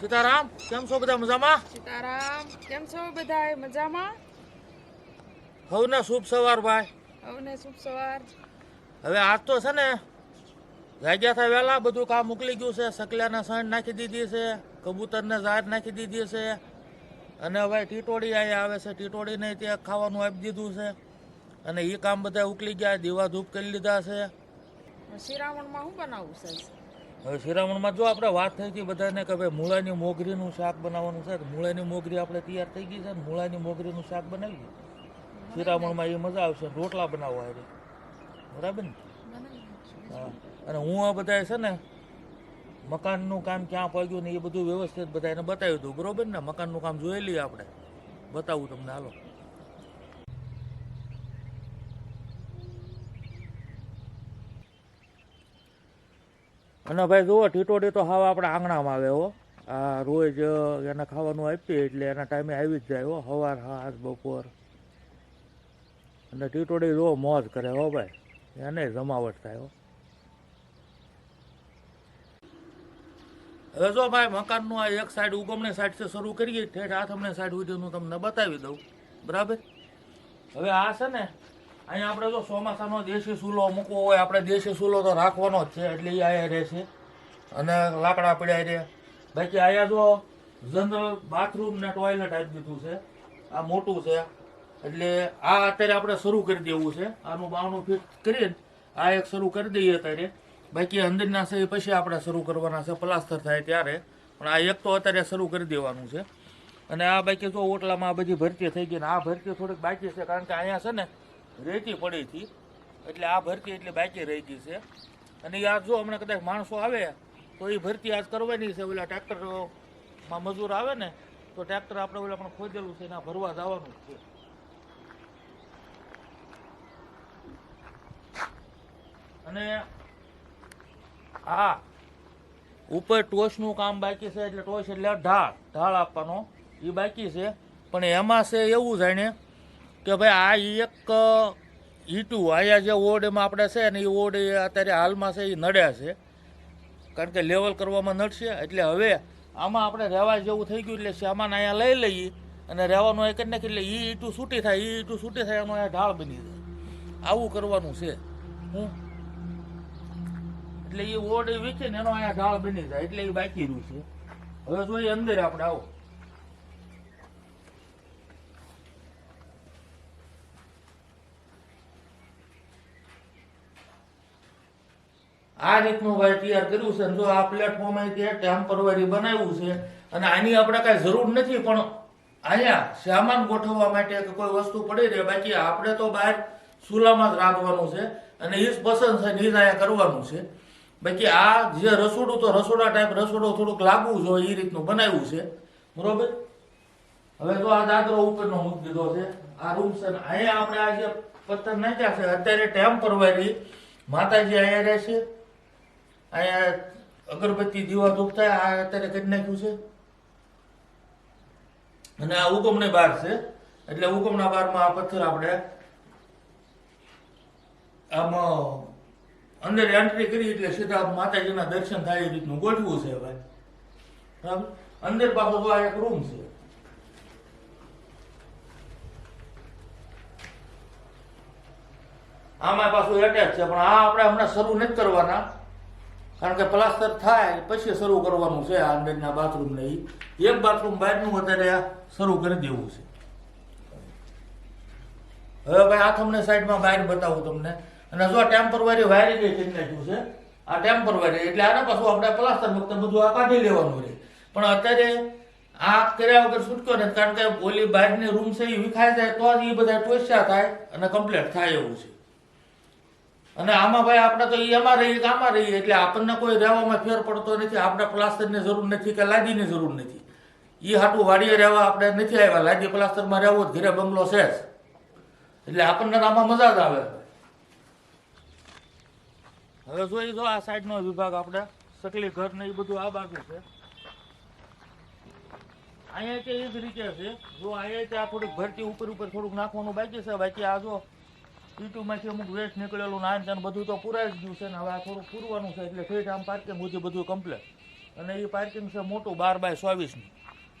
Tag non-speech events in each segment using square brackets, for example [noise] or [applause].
સીતારામ કેમ છો બધા મજામાં? સીતારામ કેમ છો બધા મજામાં? હવને શુભ સવાર ભાઈ. હવને શુભ સવાર. હવે આજ તો છે ને જાગ્યા થાય વહેલા બધું કામ મોકલી ગયું છે. સકલાને સાંજ નાખી દીધી છે કબૂતરને ઝાડ નાખી દીધી છે. અને હવે ટીટોડી અહીંયા આવે છે. ટીટોડીને ત્યાં ખાવાનું આપી દીધું છે. અને એ કામ બધા ઉકલી ગયા દીવા ધૂપ કરી લીધા છે. શિરામણમાં શું બનાવવું છે હવે શિરામણમાં જો આપણે વાત થઈ હતી બધાને કે ભાઈ મૂળાની મોગરીનું શાક બનાવવાનું છે મૂળાની મોગરી આપણે તૈયાર થઈ ગઈ છે ને મૂળાની મોગરીનું શાક બનાવીએ. શિરામણમાં એ મજા આવશે રોટલા બનાવવા હારે. બરાબર ને? હા. અને હું આ બધાએ છે ને મકાનનું કામ ક્યાં પગ્યું ને એ બધું વ્યવસ્થિત બધાને બતાવી દઉં. બરોબર ને? મકાનનું કામ જોઈ લઈએ આપણે. બતાવું તમને, હાલો. અને ભાઈ જુઓ, ટીટોડી તો હાવ આપણા આંગણામાં આવે હો. આ રોજ એને ખાવાનું આપીએ એટલે એના ટાઈમે આવી જ જાય હો સવાર હાથ બપોર. અને ટીટોડી જો મોજ કરે હો ભાઈ. એને જમાવટ થાય હો. હવે જો ભાઈ, મકાનનું આ એક સાઈડ ઉગમણી સાઈડ શરૂ કરીએ. ઠેઠ આથમણી સાઈડ સુધીનું તમને બતાવી દઉં. બરાબર? હવે આ છે ને અહીંયા આપણે જો ચોમાસાનો દેશી ચૂલો મૂકવો હોય, આપણે દેશી ચૂલો તો રાખવાનો જ છે, એટલે એ આયા રહેશે અને લાકડા પડ્યા રહે બાકી અહીંયા જો જનરલ બાથરૂમ ને ટોયલેટ આપી દીધું છે. આ મોટું છે. એટલે આ અત્યારે આપણે શરૂ કરી દેવું છે. આનું બાવણું ફિટ કરીને આ એક શરૂ કરી દઈએ અત્યારે. બાકી અંદરના છે એ પછી આપણે શરૂ કરવાના છે. પ્લાસ્ટર થાય ત્યારે. પણ આ એક તો અત્યારે શરૂ કરી દેવાનું છે. અને આ બાકી જો ઓટલામાં આ બધી ભરતી થઈ ગઈ ને, આ ભરતી થોડીક બાકી છે. કારણ કે અહીંયા છે ને રેતી પડી હતી. એટલે આ ભરતી એટલે બાકી રહી ગઈ છે. અને આ જો હમણાં કદાચ માણસો આવે, તો એ ભરતી આજ કરવાની છે. ઓલા ટ્રેક્ટરમાં મજૂર આવે ને, તો ટ્રેક્ટર આપણે ઓલા પણ ખોદેલું છે એના ભરવા જવાનું છે. અને હા ઉપર ટોચનું કામ બાકી છે, એટલે ટોચ એટલે ઢાળ ઢાળ આપવાનો. એ બાકી છે. પણ એમાં છે એવું જાણે કે ભાઈ આ એક ઈટું અહીંયા જે ઓરડમાં આપણે છે ને એ ઓરડ અત્યારે હાલમાં છે એ નડ્યા છે. કારણ કે લેવલ કરવામાં નડશે, એટલે હવે આમાં આપણે રહેવા જેવું થઈ ગયું, એટલે સામાન અહીંયા લઈ લઈએ. અને રહેવાનું એ જ નાખી એટલે એ ઈટું છૂટી થાય એ ઈટું છૂટી થાય, એનો અહીંયા ઢાળ બની જાય. આવું કરવાનું છે. હું? એટલે એ ઓડ વીખે ને એનો અહીંયા ઢાળ બની જાય, એટલે એ બાકી રહ્યું છે. હવે જોઈએ અંદર આપણે આવો. આ રીતનું તૈયાર કર્યું છે જો આ પ્લેટફોર્મ ત્યાં ટેમ્પરરી બનાવ્યું છે અને આની આપણે કાંઈ જરૂર નથી, પણ અહીંયા સામાન ગોઠવવા માટે કે કોઈ વસ્તુ પડી રહે, બાકી આપણે તો બહાર ચૂલામાં જ રાંધવાનું છે અને એ પસંદ છે ને અહીંયા કરવાનું છે. બાકી આ જે રસોડું તો રસોડા ટાઈપ રસોડું થોડુંક લાગવું જોઈએ એ રીતનું બનાવ્યું છે. બરોબર? હવે તો આ દાદરો ઉપરનો મૂકી દીધો છે. આ રૂમ છે અહીંયા આપણે આ જે પથ્થર નાખ્યા છે, અત્યારે ટેમ્પરરી માતાજી અહીંયા રહે છે. અહીંયા અગરબત્તી દીવા દુખતા આ અત્યારે કરી નાખ્યું છે. અને આ ઉગમણી બાર છે. એટલે હુકમના બારમાં આ પથ્થર આપણે આમાં અંદર એન્ટ્રી કરી એટલે સીધા માતાજીના દર્શન થાય એ રીતનું ગોઠવું છે ભાઈ બરાબર? અંદર પાછો તો આ એક રૂમ છે. આમાં પાછું એટેચ છે, પણ આ આપણે હમણાં શરૂ નથી કરવાના. કારણ કે પ્લાસ્ટર થાય પછી શરૂ કરવાનું છે આ અંદરના બાથરૂમ ને એક બાથરૂમ બહારનું અત્યારે શરૂ કરી દેવું છે. હવે ભાઈ આ તમને સાઈડમાં બહાર બતાવું તમને. અને જો ટેમ્પરવારી વાયરિંગ એ કરી નાખ્યું છે, આ ટેમ્પરવારી એટલે આના પાછું આપણે પ્લાસ્ટર વખતે બધું આ કાઢી લેવાનું રહે. પણ અત્યારે આ કર્યા વગર છૂટકો ને કારણ કે ઓલી બહારની રૂમ છે એ વિખાઈ જાય તો જ એ બધા ટોસ્યા થાય અને કમ્પ્લીટ થાય એવું છે. અને આમાં ભાઈ આપણે તો એમાં રહીએ કે આમાં રહીએ એટલે આપણને કોઈ રહેવામાં ફેર પડતો નથી. આપણે પ્લાસ્ટરની જરૂર નથી કે લાદીની જરૂર નથી. એ હાટું વાડીએ રહેવા આપણે નથી આવ્યા. લાદી પ્લાસ્ટરમાં રહેવું જ, ઘરે બંગલો છે જ. એટલે આપણને આમાં મજા જ આવે. હવે જોઈ જો આ સાઈડનો વિભાગ આપણે. સકલી ઘર ને એ બધું આ બાજુ છે. અહીંયા કે એ જ રીતે છે. જો અહીંયા ત્યાં થોડીક ભરતી ઉપર ઉપર થોડુંક નાખવાનું બાકી છે. બાકી આ જો ઈટુમાંથી અમુક વેસ્ટ નીકળેલું નાન ત્યાં બધું તો પુરાઈ ગયું છે ને હવે આ થોડું પૂરવાનું છે એટલે ઠેઠ આમ પાર્કિંગ સુધી બધું કમ્પ્લેટ અને એ પાર્કિંગ છે મોટું, બાર બાય ચોવીસનું.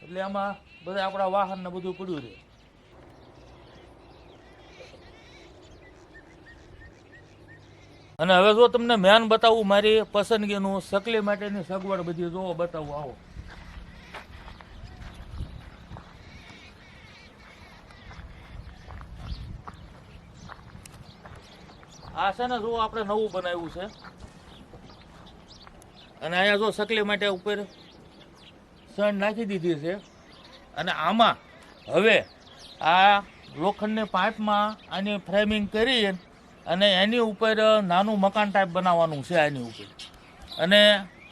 એટલે એમાં બધા આપણા વાહન ને બધું પડ્યું રહે અને હવે જો તમને મેન બતાવું મારી પસંદગીનું સકલી માટેની સગવડ બધી જોવો બતાવું, આવો. આ છે ને જો આપણે નવું બનાવ્યું છે. અને અહીંયા જો સકલી માટે ઉપર સણ નાખી દીધી છે. અને આમાં હવે આ લોખંડની પાઇપમાં આની ફ્રેમિંગ કરી અને એની ઉપર નાનું મકાન ટાઈપ બનાવવાનું છે આની ઉપર. અને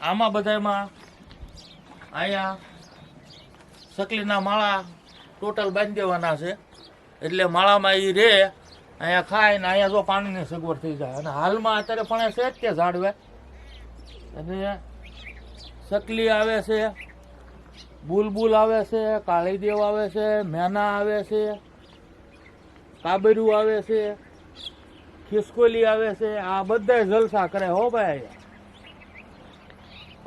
આમાં બધામાં અહીંયા સકલીના માળા ટોટલ બાંધી દેવાના છે. એટલે માળામાં એ રહે અહીંયા ખાય ને અહીંયા જો પાણીની સગવડ થઈ જાય. અને હાલમાં અત્યારે પણ છે જ તે ઝાડવે. અને સકલી આવે છે, બુલબુલ આવે છે, કાળીદેવ આવે છે મેના આવે છે કાબરું આવે છે, ખિસકોલી આવે છે, આ બધા જલસા કરે હો ભાઈ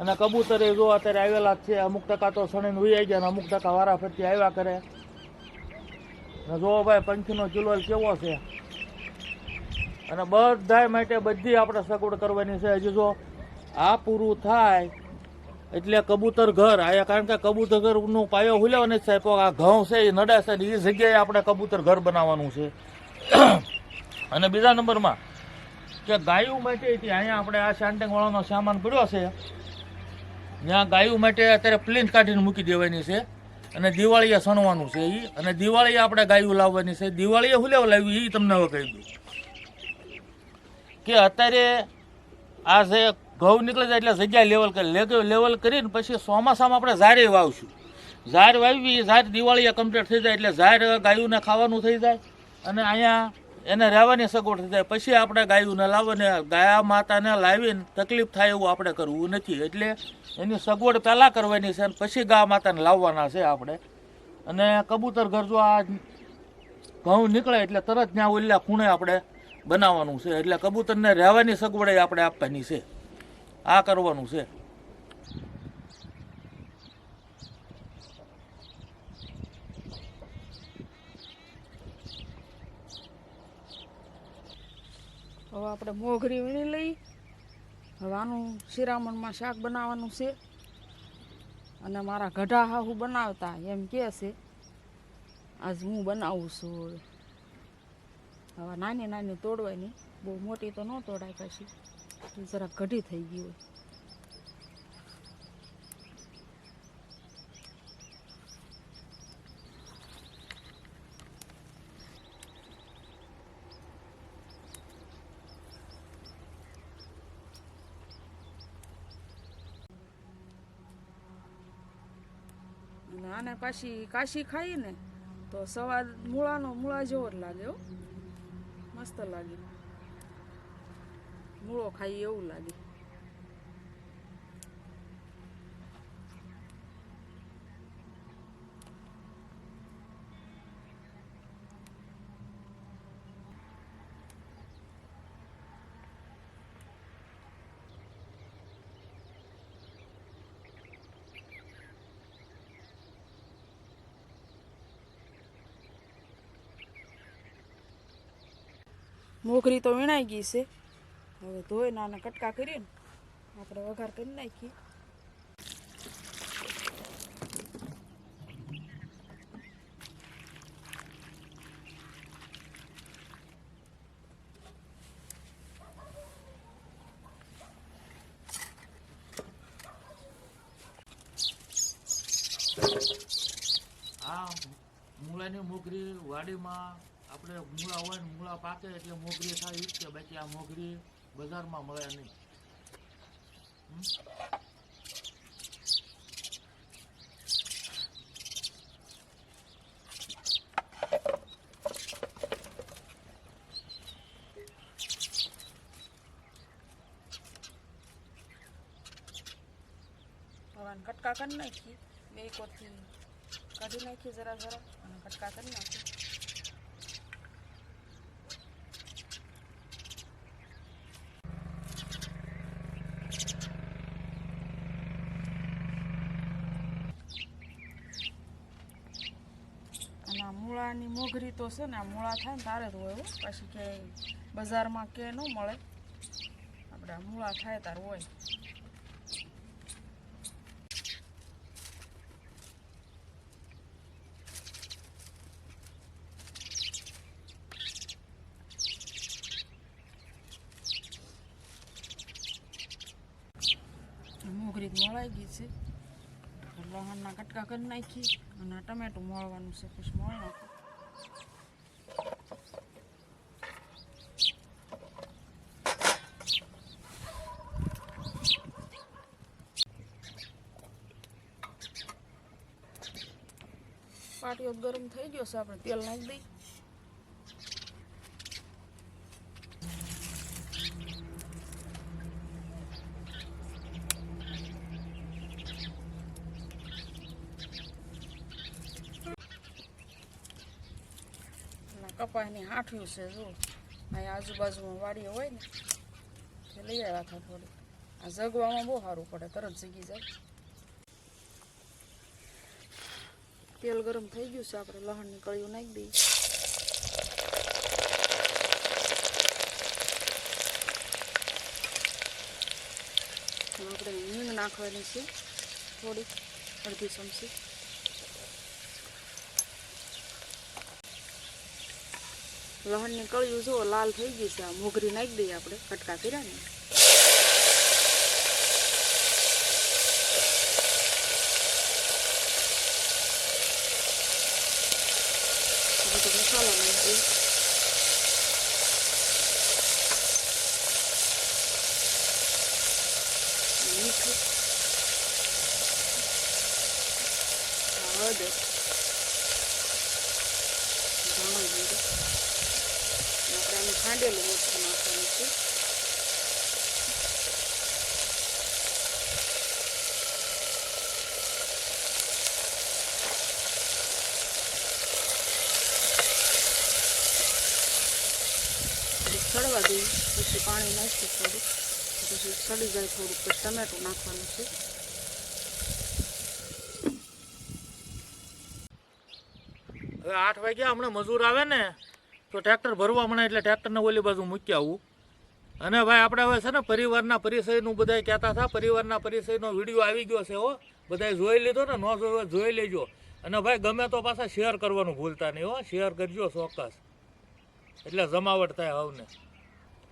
અને કબૂતરે જો અત્યારે આવેલા જ છે, અમુક ટકા તો સણીને ઉઈ ગયા ને અમુક ટકા વારા ફરતી આવ્યા કરે. જો ભાઈ પંખીનો કિલોલ કેવો છે? અને બધાય માટે બધી આપણે સગવડ કરવાની છે. હજી જો આ પૂરું થાય, એટલે કબૂતર ઘર. આયા કારણ કે કબૂતર ઘરનું પાયો હુલ્યો ને સાહેબ આ ઘઉં છે, એ નડે છે એ જગ્યાએ આપણે કબૂતર ઘર બનાવવાનું છે. [clears throat] અને બીજા નંબરમાં કે ગાયો માટે અહીંયા આપણે આ શાંટેંગવાળાનો સામાન પડ્યો છે, ત્યાં ગાયો માટે અત્યારે પ્લેન કાઢીને મૂકી દેવાની છે. અને દિવાળીએ સણવાનું છે એ અને દિવાળીએ આપણે ગાયું લાવવાની છે. દિવાળીએ હું લેવા લાવ્યું? એ તમને હવે કહી દઉં. કે અત્યારે આ જે ઘઉં નીકળે જાય એટલે જગ્યા લેવલ કરી લેવલ કરીને પછી ચોમાસામાં આપણે ઝારે વાવશું ઝાર વાવી ઝાર દિવાળીએ કમ્પ્લીટ થઈ જાય એટલે ઝાર ગાયુંને ખાવાનું થઈ જાય. અને અહીંયા એને રહેવાની સગવડ થઈ જાય. પછી આપણે ગાયુંને લાવવાને ગાયા માતાને લાવીને તકલીફ થાય એવું આપણે કરવું નથી. એટલે એની સગવડ પહેલાં કરવાની છે અને પછી ગા માતાને લાવવાના છે આપણે. અને કબૂતર ઘર જો આ ઘઉં નીકળે એટલે તરત ત્યાં ઓલ્લા ખૂણે આપણે બનાવવાનું છે. એટલે કબૂતરને રહેવાની સગવડ આપણે આપવાની છે. આ કરવાનું છે. હવે આપણે મોઘરી વીણી લઈ. હવે આનું શિરામણમાં શાક બનાવવાનું છે. અને મારા ગઢા હાહુ બનાવતા, એમ કહે છે, આજ હું બનાવું છું હવે. હવે નાની નાની તોડવાની, બહુ મોટી તો ન તોડાય પછી. જરાક ઘડી થઈ ગઈ હોય. પાછી કાશી ખાઈ ને તો સવાદ મૂળાનો મૂળા જેવો જ લાગે હો. મસ્ત લાગે. મૂળો ખાઈ એવું લાગે. મોગરી તો વીણાઈ ગઈ છે. હવે ધોઈ નાના કટકા કરીને આપણે વઘાર કરી નાખીએ. આ મૂળાની મોગરી વાડીમાં આપણે મૂળા હોય ને, મૂળા પાકે એટલે મોગરી થાય ઈ જ છે બાકી આ મોગરી બજારમાં મળે નહીં. હમ? હવે આને કટકા કરી નાખીએ બે કોરથી કાઢી નાખીએ જરા જરા, અને કટકા કરી નાખીએ આની મોઘરી તો છે ને, આ મૂળા થાય ને તારે જ હોય પછી કે બજારમાં કે ન મળે. આપણે મૂળા થાય તાર હોય. મોગરી મળાઈ ગઈ છે. લહણના કટકા કરી નાખી અને ટમેટું મળવાનું છે. પછી મળી નાખું. પાટીઓ ગરમ થઈ ગયો છે, આપણે તેલ નાખી દઈ અને કપાસની હાંઠ્યું છે જો અહીંયા આજુબાજુમાં વાડીઓ હોય ને લઈ આવ્યા હતા થોડી. આ જગવામાં બહુ સારું પડે, તરત જગી જાય. તેલ ગરમ થઈ ગયું છે, આપણે લહણની કળીઓ નાખી દઈએ. આપણે હિંગ નાખવાની છે, થોડીક અડધી ચમચી. લહણની કળીઓ જુઓ લાલ થઈ ગઈ છે, આ મોગરી નાખી દઈએ આપણે, કટકા કર્યા ને હવે તો મસાલો નાખી મીઠું હળદર ધાણા જીરું આપણે આનું ખાંડેલું છે સડવા દઈએ પછી પાણી નાખીએ થોડું પછી સડી જાય થોડુંક પછી ટમેટું નાખવાનું છે. હવે આઠ વાગ્યા, હમણાં મજૂર આવે ને, તો ટ્રેક્ટર ભરવા હમણાં એટલે ટ્રેક્ટરને ઓલી બાજુ મૂકી આવું. અને ભાઈ, આપણે હવે છે ને પરિવારના પરિચયનું બધા કહેતા હતા, પરિવારના પરિચયનો વીડિયો આવી ગયો છે હો. બધાએ જોઈ લીધો ને, ન જોયો જોઈ લેજો. અને ભાઈ, ગમે તો પાછા શેર કરવાનું ભૂલતા નહીં હો. શેર કરજો ચોક્કસ. એટલે જમાવટ થાય હવને.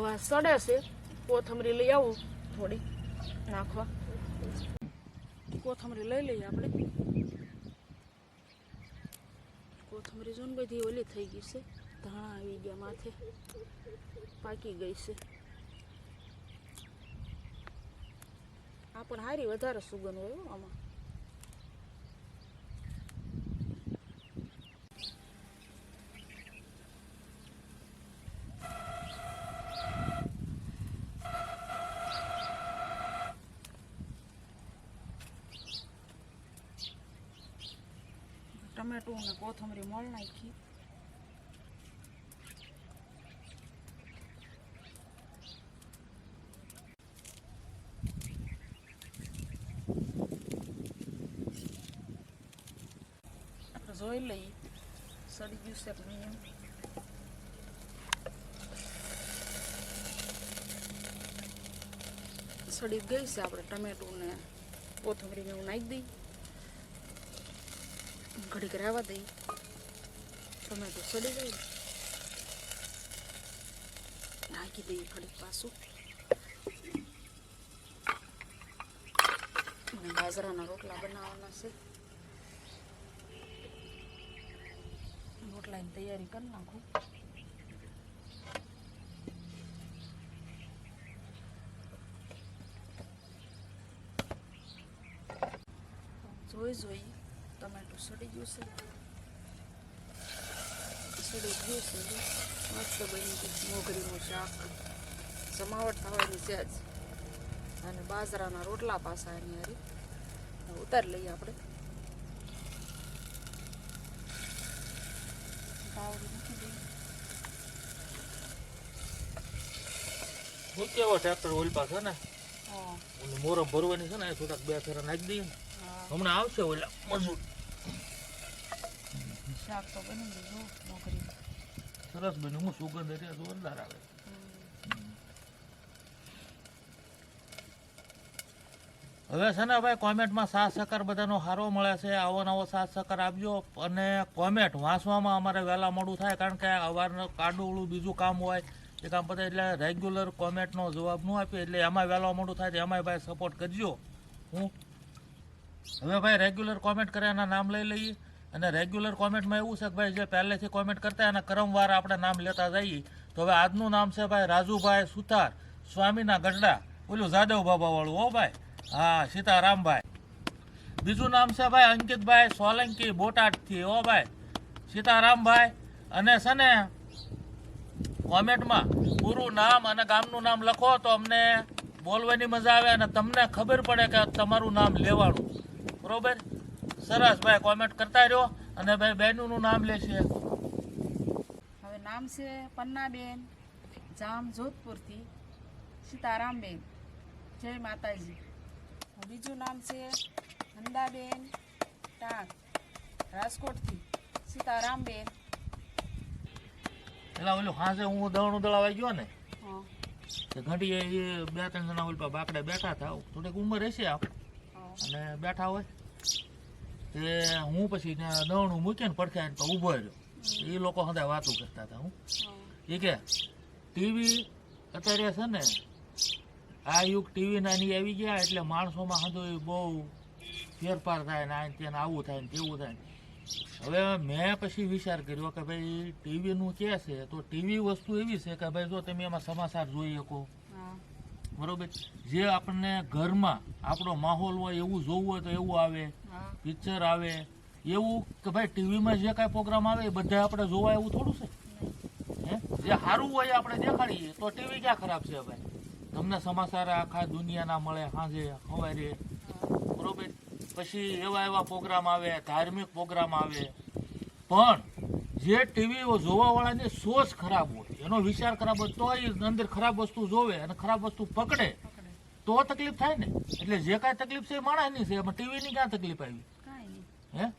હવે સડે છે, કોથમરી લઈ આવું થોડી. નાખવા. કોથમરી લઈ લઈએ આપણે. કોથમરી જો બધી ઓલી થઈ ગઈ છે. ધાણા આવી ગયા માથે. પાકી ગઈ છે. આ પણ હારી વધારે સુગંધ હોય આમાં. ટમેટું ને કોથમરી મોલ નાખી. જોઈ લઈ સડી ગયું છે નહીં સડી ગઈ છે આપણે ટમેટું ને કોથમરીને એવું નાખી દઈએ. ઘડીક રહેવા દઈ ટમેટું સડી જાય નાખી દઈએ ઘડીક પાછું. અને બાજરાના રોટલા બનાવવાના છે. રોટલાની તૈયારી કરી નાખું. જોઈ જોઈ. ગયું છે ગયું છે મસ્ત બની ગયું મોગરીનું શાક. જમાવટ થવાની છે જ. અને બાજરાના રોટલા પાસા એની હારી. ઉતારી લઈએ આપણે. ટ્રેક્ટર ઓલ પાસે ને? મોરમ ભરવાની છે ને થોડાક બે ફેરા નાખી દઈએ. હમણાં આવશે ઓલા મજૂર. શાક તો બની ગયું મોગરી સરસ બન્યું. હું સુગંધ એટલે જોરદાર આવે. હવે છે ને ભાઈ, કોમેન્ટમાં સાથ સહકાર બધાનો સારો મળે છે. આવો નવો સાથ સહકાર આપજો અને કોમેન્ટ વાંચવામાં અમારે વહેલા મોડું થાય કારણ કે અવારનું કાડુળું બીજું કામ હોય. એ કામ બધા એટલે રેગ્યુલર કોમેન્ટનો જવાબ ન આપીએ એટલે એમાં વહેલા મોડું થાય તો એમાંય ભાઈ સપોર્ટ કરજો. હું હવે ભાઈ રેગ્યુલર કોમેન્ટ કર્યાના નામ લઈ લઈએ. અને રેગ્યુલર કોમેન્ટમાં એવું છે કે ભાઈ જે પહેલેથી કોમેન્ટ કરતા એના ક્રમવાર આપણે નામ લેતા જઈએ. તો હવે આજનું નામ છે ભાઈ રાજુભાઈ સુથાર, સ્વામીના ગઢડા. ઓલું જાદવ બાબાવાળું હો ભાઈ. હા, સીતારામભાઈ. બીજું નામ છે ભાઈ અંકિતભાઈ સોલંકી, બોટાદથી હો ભાઈ. સીતારામભાઈ. અને છે ને કોમેન્ટમાં પૂરું નામ અને ગામનું નામ લખો તો અમને બોલવાની મજા આવે અને તમને ખબર પડે કે તમારું નામ લેવાનું. બરોબર? સરસ ભાઈ કોમેન્ટ કરતા રહ્યો અને ભાઈ બહેનોનું નામ લેશે હવે નામ છે પન્નાબેન જામ જોધપુરથી સીતારામબેન. જય માતાજી. બીજું નામ છે નંદાબેન ટાંક રાજકોટથી સીતારામબેન. એટલે ઓલું હાંસે હું દવણું દળાવાઈ ગયો ને ઘંટી એ બે ત્રણ જણા ઓલ બાકડે બેઠા હતા. થોડીક ઉંમર હશે આપ અને બેઠા હોય. તે હું પછી દવણું મૂકીને ને આવીને તો ઊભો રહ્યો. એ લોકો સાથે વાતો કરતા હતા હું. એ કે ટીવી અત્યારે છે ને આ યુગ ટીવી નાની આવી ગયા એટલે માણસોમાં હજુ બહુ ફેરફાર થાય ને આ તેને આવું થાય ને તેવું થાય ને. હવે મેં પછી વિચાર કર્યો કે ભાઈ ટીવીનું કે છે તો ટીવી વસ્તુ એવી છે કે ભાઈ જો તમે એમાં સમાચાર જોઈ શકો. બરોબર? જે આપણને ઘરમાં આપણો માહોલ હોય એવું જોવું હોય તો એવું આવે. પિક્ચર આવે. એવું કે ભાઈ ટીવીમાં જે કાંઈ પ્રોગ્રામ આવે એ બધા આપણે જોવા એવું થોડું છે? હે? જે સારું હોય આપણે દેખાડીએ. તો ટીવી ક્યાં ખરાબ છે ભાઈ તમને સમાચાર આખા દુનિયાના મળે સાંજે સવારે બરોબર? પછી એવા એવા પ્રોગ્રામ આવે, ધાર્મિક પ્રોગ્રામ આવે. પણ જે ટીવી જોવાવાળાની સોચ ખરાબ હોય, એનો વિચાર ખરાબ હોય તો એ અંદર ખરાબ વસ્તુ જોવે અને ખરાબ વસ્તુ પકડે પકડે. તો તકલીફ થાય ને. એટલે જે કાંઈ તકલીફ છે એ માણસની છે. એમાં ટીવીની ક્યાં તકલીફ આવી? હે?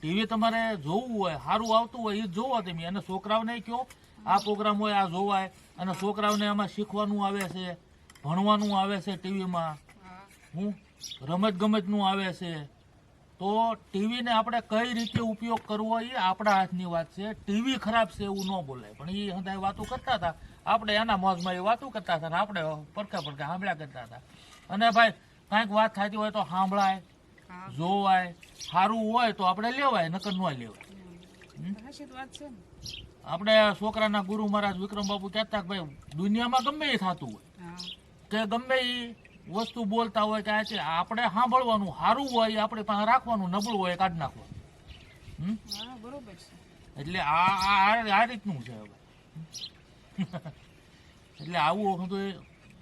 ટીવી તમારે જોવું હોય સારું આવતું હોય એ જ જોવો તમે. અને છોકરાઓને કહો આ પ્રોગ્રામ હોય આ જોવાય. અને છોકરાઓને એમાં શીખવાનું આવે છે ભણવાનું આવે છે ટીવીમાં. હું. રમત ગમતનું આવે છે. તો ટીવીને આપણે કઈ રીતે ઉપયોગ કરવો એ આપણા હાથની વાત છે. ટીવી ખરાબ છે એવું ન બોલાય. પણ એ હંધાય વાતો કરતા હતા. આપણે એના મોજમાં એ વાતો કરતા હતા આપણે પડખે પડખે સાંભળ્યા કરતા હતા. અને ભાઈ કાંઈક વાત થતી હોય તો સાંભળાય જોવાય. સારું હોય તો આપણે લેવાય નકર ન લેવાય. આપણે છોકરાના ગુરુ મહારાજ વિક્રમ બાબુ કહેતા કે ભાઈ દુનિયામાં ગમે એ થતું હોય. કે ગમે એ વસ્તુ બોલતા હોય કે આ છે આપણે સાંભળવાનું સારું હોય આપણે પાસે રાખવાનું નબળું હોય કાઢી નાખવાનું. એટલે આ આ રીતનું છે હવે. [laughs] એટલે આવું તો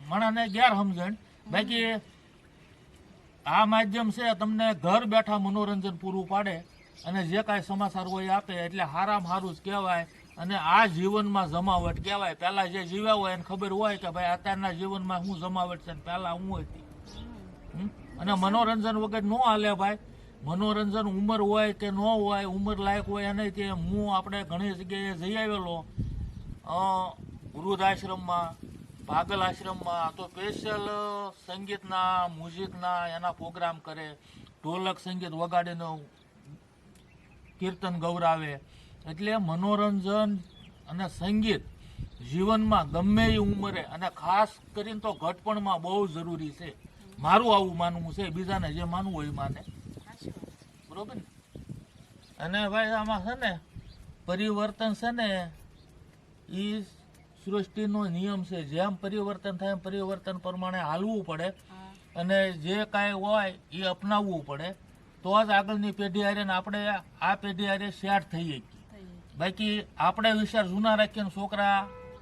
માણસને ગેર સમજણ. બાકી આ માધ્યમ છે તમને ઘર બેઠા મનોરંજન પૂરું પાડે અને જે કાંઈ સમાચાર હોય આપે એટલે હારામાં હારું જ કહેવાય. અને આ જીવનમાં જમાવટ કહેવાય. પહેલાં જે જીવ્યા હોય એને ખબર હોય કે ભાઈ અત્યારના જીવનમાં શું જમાવટ છે પહેલાં હું હતી? અને મનોરંજન વગર ન હાલે ભાઈ. મનોરંજન ઉંમર હોય કે ન હોય, ઉંમર લાયક હોય એને તે હું આપણે ઘણી જગ્યાએ જઈ આવેલો. વૃદ્ધ આશ્રમમાં પાગલ આશ્રમમાં તો સ્પેશિયલ સંગીતના મ્યુઝિકના એના પ્રોગ્રામ કરે. ઢોલક સંગીત વગાડીને કીર્તન ગૌરાવે. એટલે મનોરંજન અને સંગીત જીવનમાં ગમે એ ઉંમરે અને ખાસ કરીને તો ઘટપણમાં બહુ જરૂરી છે. મારું આવું માનવું છે બીજાને જે માનવું હોય એ માને. બરોબર ને? અને ભાઈ આમાં છે ને પરિવર્તન છે ને એ સૃષ્ટિનો નિયમ છે. જેમ પરિવર્તન થાય એમ પરિવર્તન પ્રમાણે હાલવું પડે. અને જે કાંઈ હોય એ અપનાવવું પડે. તો જ આગળની પેઢી હારે આપણે આ પેઢી હારે શેર થઈ શકીએ. થઈ બાકી આપણે વિચાર જૂના રાખીને છોકરા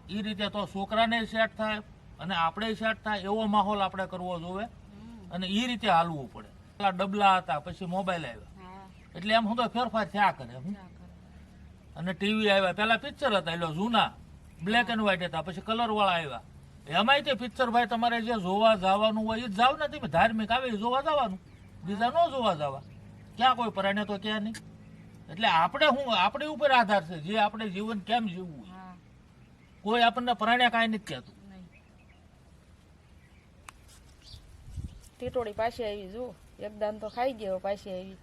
એ રીતે તો છોકરાને સેટ થાય અને આપણે સેટ થાય એવો માહોલ આપણે કરવો જોવે અને એ રીતે હાલવું પડે. પેલા ડબલા હતા પછી મોબાઈલ આવ્યા. એટલે એમ હું તો ફેરફાર થયા કરે હું અને ટીવી આવ્યા. પેલા પિક્ચર હતા એટલે જૂના. બ્લેક એન્ડ વ્હાઈટ હતા પછી કલર વાળા આવ્યા. એમાંય તે પિક્ચર ભાઈ તમારે જે જોવા જવાનું હોય એ જ જાવ નથી ધાર્મિક આવે એ જોવા જવાનું. બીજા ન જોવા જવા. ક્યાં કોઈ પરાણે તો ક્યાં નહીં. એટલે આપણે હું આપણી ઉપર આધાર છે જે આપણે જીવન કેમ જીવવું કોઈ આપણને પ્રાણ્યા કાંઈ નથી કહેતું. ટીટોળી પાછી આવી જુઓ. એક દાન તો ખાઈ ગયો પાછી આવી.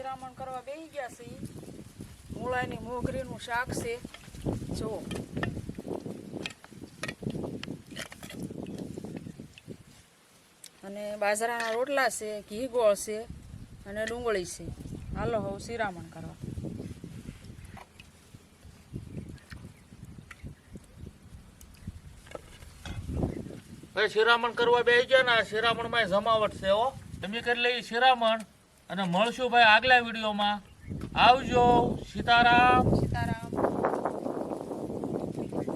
શિરામણ કરવા બેસી ગયા છે. મૂળાની મોગરીનું શાક છે. જો. અને બાજરાના રોટલા છે, ઘી ગોળ છે અને ડુંગળી છે. હાલો હવે શિરામણ કરવા. શિરામણ કરવા બે ગયા ને શિરામણમાં જમાવટ છે હો. તમે કરી લઈ શિરામણ. અને મળશું ભાઈ આગલા વિડીયોમાં. આવજો સીતારામ.